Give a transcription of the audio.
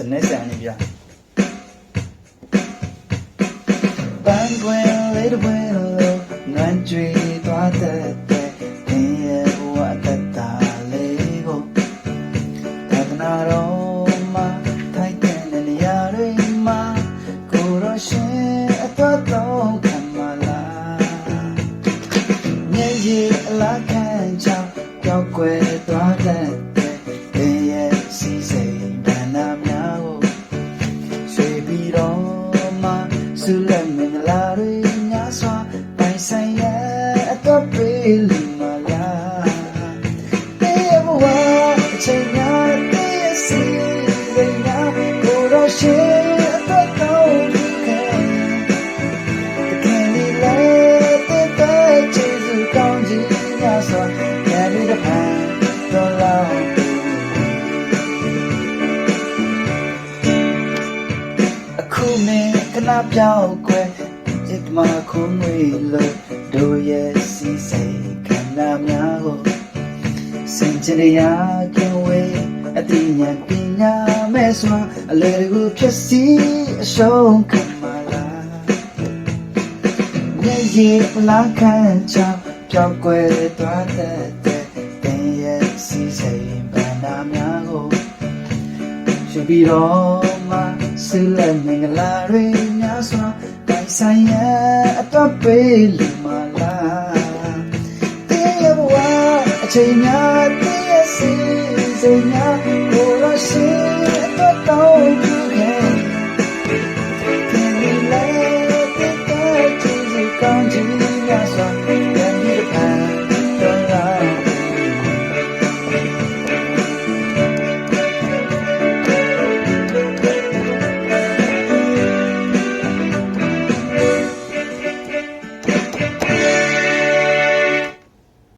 စနေစံနေပြပန်းကွယ်လေးတစ်ပွင့်လို့နန်းကြွေသွားတဲ့တဲ့သင်ရဲ့ဘဝတတလေးကိုတဒနာတော်မှာထိုက်တဲ့နေရာတွေမှာကိုရရှင်အတွက်တော့ခံမလားမျက်ရည်အလားခံချောင်းကြောက်ွယ်သွားတဲ့ ဆုလက်မင်္ဂလာတွေများစွာပိုင်ဆိုင်ရဲ့အတွက်ပေးလိမ့်မလားတဲ့ဘဝအချိန်များတဲ့စီစိမ်များကိုရရှိအ အခုမင်းခဏပြောင်းခွဲจิตမှာခုံးငွေလို့တို့ရဲ့စီစိတ်ခန္ဓာများကိုစင်ကြယ်ရာကင်ဝေးအတိညာပညာမဲ့စွာအလေကိုဖြစ်စီအရှုံးခံမလားမျက်ရည်လာခံချောင်းပြောက်ွယ်သွားတဲ့တဲ့တင်ရဲ့စီစိမ်ဗန္နာများကိုရှိပြီးတော့မှ ဆုလက်မင်္ဂလာတွေများစွာတိုင်ဆိုင်ရဲ့အတွက်ပေးလိမ့်မလားတဲ့ရဲ့ဘဝအချိန်များတဲ့ရဲ့စီစိမ်များကိုရရှိအတွက်တော့